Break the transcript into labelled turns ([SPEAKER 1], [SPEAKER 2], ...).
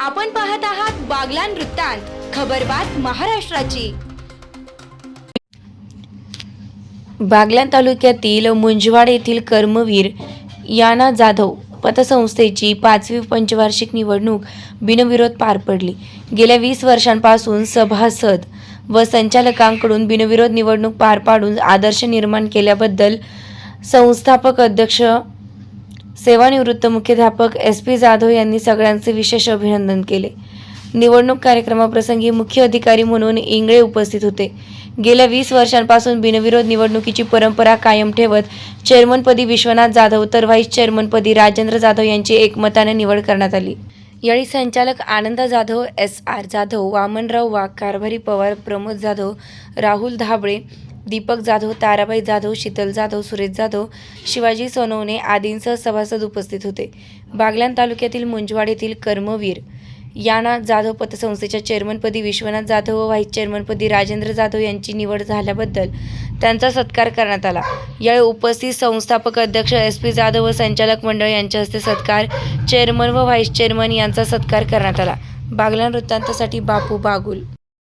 [SPEAKER 1] आपण पाहत आहात बागलान वृत्तांत खबरबात महाराष्ट्राची.
[SPEAKER 2] बागलाण तालुक्यातील मुंजवाड येथील कर्मवीर याना जाधव पतसंस्थेची पाचवी पंचवार्षिक निवडणूक बिनविरोध पार पडली. गेल्या वीस वर्षांपासून सभासद व संचालकांकडून बिनविरोध निवडणूक पार पाडून आदर्श निर्माण केल्याबद्दल संस्थापक अध्यक्ष सेवानिवृत्त मुख्याध्यापक एस पी जाधव यांनी सगळ्यांचे विशेष अभिनंदन केले. निवडणूक कार्यक्रमाप्रसंगी मुख्य अधिकारी म्हणून इंगळे उपस्थित होते. गेल्या वीस वर्षांपासून बिनविरोध निवडणुकीची परंपरा कायम ठेवत चेअरमनपदी विश्वनाथ जाधव तर व्हाईस चेअरमनपदी राजेंद्र जाधव यांची एकमताने निवड करण्यात आली. यावेळी संचालक आनंद जाधव एस आर जाधव वामनराव वाघ कारभारी पवार प्रमोद जाधव राहुल धाबळे दीपक जाधव ताराबाई जाधव शीतल जाधव सुरेश जाधव शिवाजी सोनवणे आदींसह सभासद उपस्थित होते. बागलान तालुक्यातील मुंजवाड येथील कर्मवीर याना जाधव पतसंस्थेच्या चेअरमनपदी विश्वनाथ जाधव व व्हाईस चेअरमनपदी राजेंद्र जाधव यांची निवड झाल्याबद्दल त्यांचा सत्कार करण्यात आला. यावेळी उपस्थित संस्थापक अध्यक्ष एस पी जाधव व संचालक मंडळ यांच्या हस्ते सत्कार चेअरमन व व्हाईस चेअरमन यांचा सत्कार करण्यात आला. बागला वृत्तांतासाठी बापू बागुल.